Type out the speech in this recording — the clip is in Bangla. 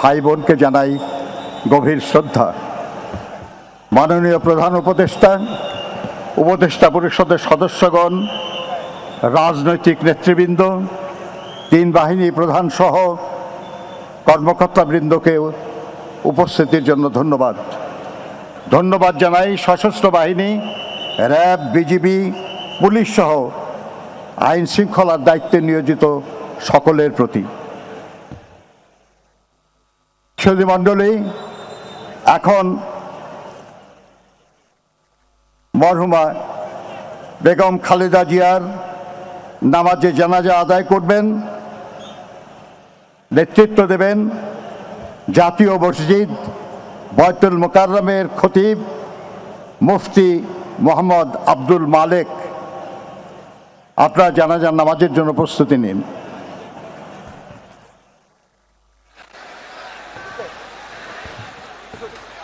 ভাই বোনকে জানাই গভীর শ্রদ্ধা। মাননীয় প্রধান উপদেষ্টা উপদেষ্টা পরিষদের সদস্যগণ, রাজনৈতিক নেতৃবৃন্দ, তিন বাহিনী প্রধান সহ কর্মকর্তাবৃন্দকে উপস্থিতির জন্য ধন্যবাদ। ধন্যবাদ জানাই সশস্ত্র বাহিনী, র্যাব, বিজিবি, পুলিশ সহ আইন শৃঙ্খলার দায়িত্বে নিয়োজিত সকলের প্রতি। সুধী এখন মরহুমা বেগম খালেদা জিয়ার নামাজে জানাজা আদায় করবেন, নেতৃত্ব দেবেন জাতীয় মসজিদ বয়তুল মোকাররমের খতিব মুফতি মোহাম্মদ আব্দুল মালেক। আপনারা জানাজার নামাজের জন্য প্রস্তুতি নিন। 아,